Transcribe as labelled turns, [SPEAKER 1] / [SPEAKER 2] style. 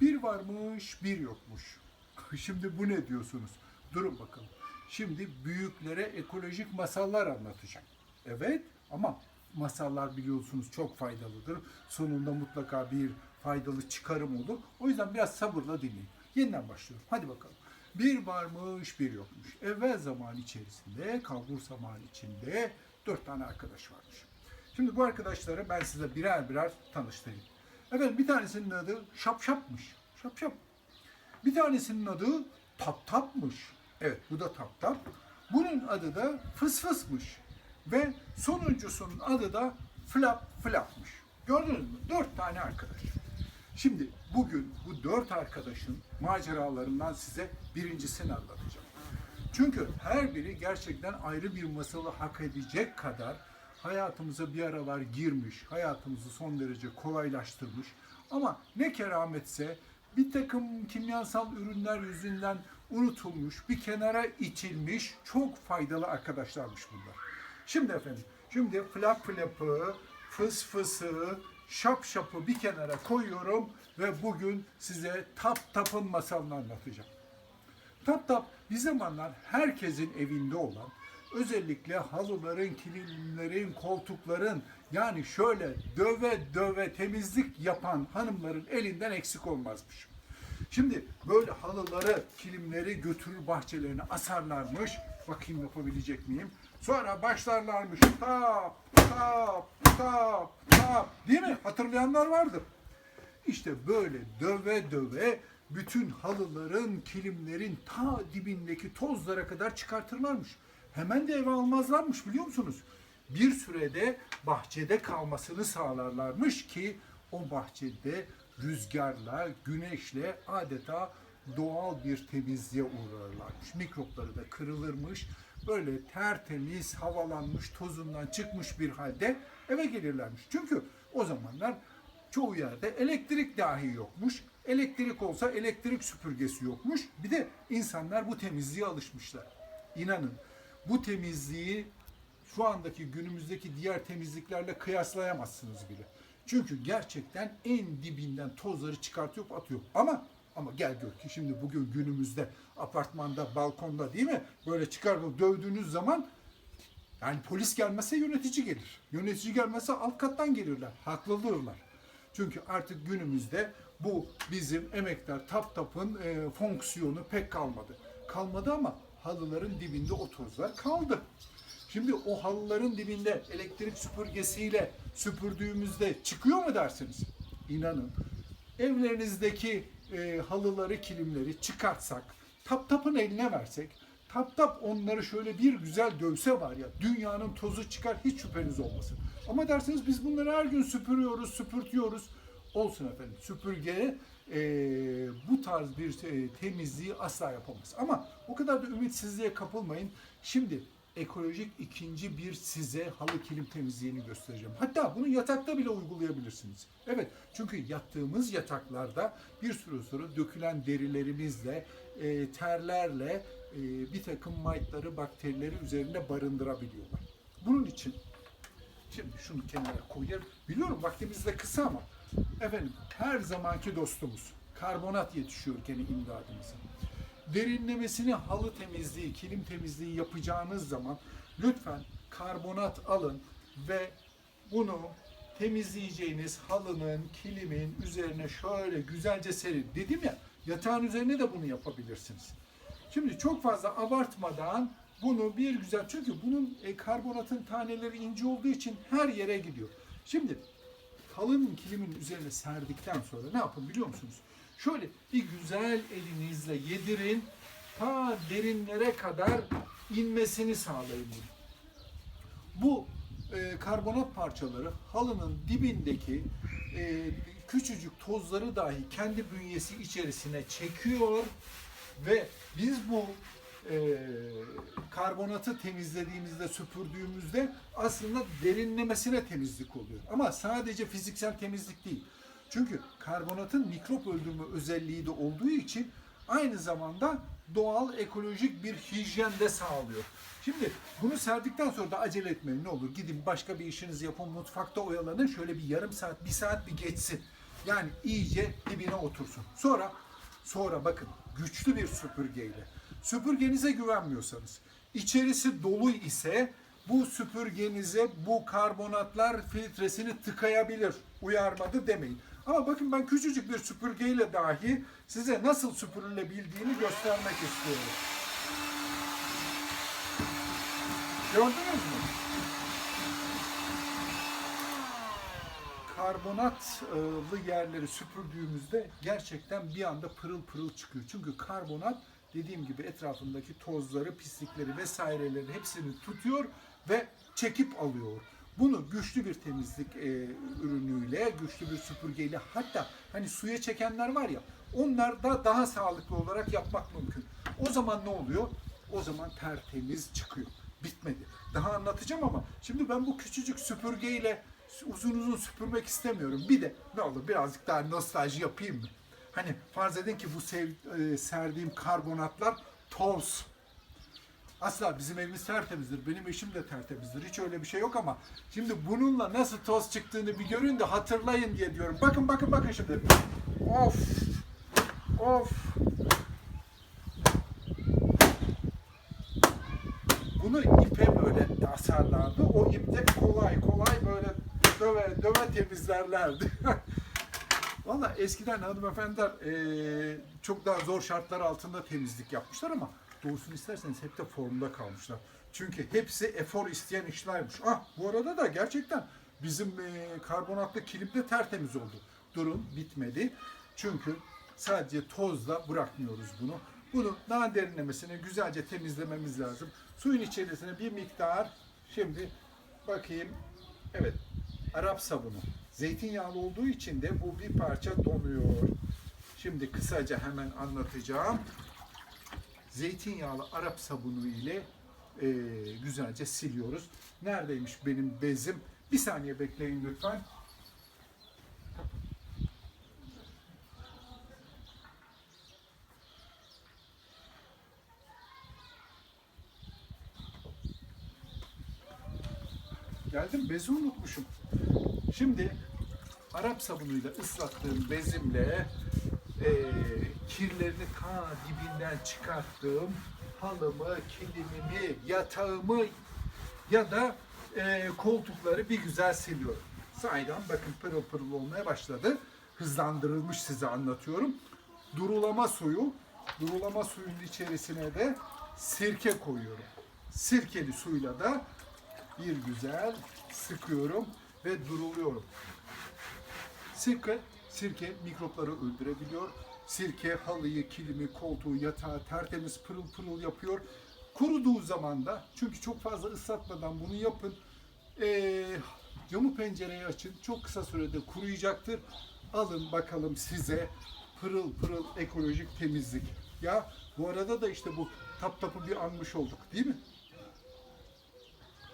[SPEAKER 1] Bir varmış, bir yokmuş. Şimdi bu ne diyorsunuz? Durun bakalım. Şimdi büyüklere ekolojik masallar anlatacağım. Evet ama masallar biliyorsunuz çok faydalıdır. Sonunda mutlaka bir faydalı çıkarım olur. O yüzden biraz sabırla dinleyin. Yeniden başlıyorum. Hadi bakalım. Bir varmış bir yokmuş. Evvel zaman içerisinde, kalbur zaman içinde dört tane arkadaş varmış. Şimdi bu arkadaşları ben size birer birer tanıştırayım. Efendim bir tanesinin adı Şapşap'mış. Şapşap. Bir tanesinin adı Tap Tap'mış. Evet bu da Tap Tap. Bunun adı da Fıs Fıs'mış. Ve sonuncusunun adı da Flap Flap'mış. Gördünüz mü? Dört tane arkadaş. Şimdi bugün bu dört arkadaşın maceralarından size birincisini anlatacağım. Çünkü her biri gerçekten ayrı bir masalı hak edecek kadar hayatımıza bir aralar girmiş, hayatımızı son derece kolaylaştırmış. Ama ne kerametse bir takım kimyasal ürünler yüzünden unutulmuş, bir kenara itilmiş çok faydalı arkadaşlarmış bunlar. Şimdi efendim, şimdi flap flapı, fıs fısı, şap şapı bir kenara koyuyorum ve bugün size tap tapın masalını anlatacağım. Tap tap bir zamanlar herkesin evinde olan özellikle halıların, kilimlerin, koltukların yani şöyle döve döve temizlik yapan hanımların elinden eksik olmazmış. Şimdi böyle halıları, kilimleri götürür bahçelerine asarlarmış. Bakayım yapabilecek miyim? Sonra başlarlarmış tap tap tap tap değil mi? Hatırlayanlar vardır. İşte böyle döve döve bütün halıların, kilimlerin ta dibindeki tozlara kadar çıkartırlarmış. Hemen de eve almazlarmış biliyor musunuz? Bir sürede bahçede kalmasını sağlarlarmış ki o bahçede rüzgarla, güneşle adeta doğal bir temizliğe uğrarlarmış. Mikropları da kırılırmış. Böyle tertemiz, havalanmış, tozundan çıkmış bir halde eve gelirlermiş. Çünkü o zamanlar çoğu yerde elektrik dahi yokmuş. Elektrik olsa elektrik süpürgesi yokmuş. Bir de insanlar bu temizliğe alışmışlar. İnanın bu temizliği şu andaki günümüzdeki diğer temizliklerle kıyaslayamazsınız bile. Çünkü gerçekten en dibinden tozları çıkartıyor, atıyor. Ama ama gel gör ki şimdi bugün günümüzde apartmanda, balkonda değil mi? Böyle çıkartıp dövdüğünüz zaman yani polis gelmezse yönetici gelir. Yönetici gelmezse alt kattan gelirler. Haklıdırlar. Çünkü artık günümüzde bu bizim emektar tap tapın e, fonksiyonu pek kalmadı. Kalmadı ama halıların dibinde o tozlar kaldı. Şimdi o halıların dibinde elektrik süpürgesiyle süpürdüğümüzde çıkıyor mu dersiniz? İnanın evlerinizdeki e, halıları, kilimleri çıkartsak, tap tapın eline versek, tap tap onları şöyle bir güzel dövse var ya, dünyanın tozu çıkar hiç şüpheniz olmasın. Ama dersiniz biz bunları her gün süpürüyoruz, süpürtüyoruz. Olsun efendim, süpürge e, bu tarz bir e, temizliği asla yapamaz. Ama o kadar da ümitsizliğe kapılmayın. Şimdi ekolojik ikinci bir size halı kilim temizliğini göstereceğim. Hatta bunu yatakta bile uygulayabilirsiniz. Evet çünkü yattığımız yataklarda bir süre sonra dökülen derilerimizle, e, terlerle e, bir takım maytları, bakterileri üzerinde barındırabiliyorlar. Bunun için şimdi şunu kenara koyarım. Biliyorum vaktimiz de kısa ama efendim her zamanki dostumuz karbonat yetişiyor gene imdadımıza derinlemesine halı temizliği, kilim temizliği yapacağınız zaman lütfen karbonat alın ve bunu temizleyeceğiniz halının, kilimin üzerine şöyle güzelce serin. Dedim ya yatağın üzerine de bunu yapabilirsiniz. Şimdi çok fazla abartmadan bunu bir güzel çünkü bunun e, karbonatın taneleri ince olduğu için her yere gidiyor. Şimdi halının kilimin üzerine serdikten sonra ne yapın biliyor musunuz? Şöyle bir güzel elinizle yedirin ta derinlere kadar inmesini sağlayın. Bu e, karbonat parçaları halının dibindeki e, küçücük tozları dahi kendi bünyesi içerisine çekiyor ve biz bu e, karbonatı temizlediğimizde, süpürdüğümüzde aslında derinlemesine temizlik oluyor. Ama sadece fiziksel temizlik değil. Çünkü karbonatın mikrop öldürme özelliği de olduğu için aynı zamanda doğal ekolojik bir hijyen de sağlıyor. Şimdi bunu serdikten sonra da acele etmeyin ne olur. Gidin başka bir işinizi yapın, mutfakta oyalanın. Şöyle bir yarım saat, bir saat bir geçsin. Yani iyice dibine otursun. Sonra sonra bakın güçlü bir süpürgeyle. Süpürgenize güvenmiyorsanız, içerisi dolu ise bu süpürgenize bu karbonatlar filtresini tıkayabilir. Uyarmadı demeyin. Ama bakın ben küçücük bir süpürgeyle dahi size nasıl süpürülebildiğini göstermek istiyorum. Gördünüz mü? karbonatlı yerleri süpürdüğümüzde gerçekten bir anda pırıl pırıl çıkıyor. Çünkü karbonat dediğim gibi etrafındaki tozları, pislikleri vesaireleri hepsini tutuyor ve çekip alıyor. Bunu güçlü bir temizlik e, ürünüyle, güçlü bir süpürgeyle hatta hani suya çekenler var ya onlar da daha sağlıklı olarak yapmak mümkün. O zaman ne oluyor? O zaman tertemiz çıkıyor. Bitmedi. Daha anlatacağım ama şimdi ben bu küçücük süpürgeyle uzun uzun süpürmek istemiyorum. Bir de ne olur birazcık daha nostalji yapayım mı? Hani farz edin ki bu sev, e, serdiğim karbonatlar toz. Asla bizim evimiz tertemizdir. Benim eşim de tertemizdir. Hiç öyle bir şey yok ama şimdi bununla nasıl toz çıktığını bir görün de hatırlayın diye diyorum. Bakın bakın bakın şimdi. Of. Of. Bunu ipe böyle asarlardı. O ipte kolay kolay böyle döve döve temizlerlerdi. Valla eskiden hanımefendiler eee, çok daha zor şartlar altında temizlik yapmışlar ama doğrusunu isterseniz hep de formda kalmışlar. Çünkü hepsi efor isteyen işlermiş. Ah bu arada da gerçekten bizim eee, karbonatlı kilimde tertemiz oldu. Durun bitmedi. Çünkü sadece tozla bırakmıyoruz bunu. Bunu daha derinlemesine güzelce temizlememiz lazım. Suyun içerisine bir miktar şimdi bakayım evet Arap sabunu. Zeytinyağlı olduğu için de bu bir parça donuyor. Şimdi kısaca hemen anlatacağım. Zeytinyağlı Arap sabunu ile e, güzelce siliyoruz. Neredeymiş benim bezim? Bir saniye bekleyin lütfen. Geldim bezi unutmuşum. Şimdi Arap sabunuyla ıslattığım bezimle eee, kirlerini ta dibinden çıkarttığım halımı, kilimimi, yatağımı ya da eee, koltukları bir güzel siliyorum. Sahiden bakın pırıl pırıl olmaya başladı. Hızlandırılmış size anlatıyorum. Durulama suyu, durulama suyunun içerisine de sirke koyuyorum. Sirkeli suyla da bir güzel sıkıyorum ve duruluyorum. Sirke, sirke mikropları öldürebiliyor. Sirke halıyı, kilimi, koltuğu, yatağı tertemiz pırıl pırıl yapıyor. Kuruduğu zaman da çünkü çok fazla ıslatmadan bunu yapın. Ee, camı pencereyi açın. Çok kısa sürede kuruyacaktır. Alın bakalım size pırıl pırıl ekolojik temizlik. Ya bu arada da işte bu tap tapı bir anmış olduk değil mi?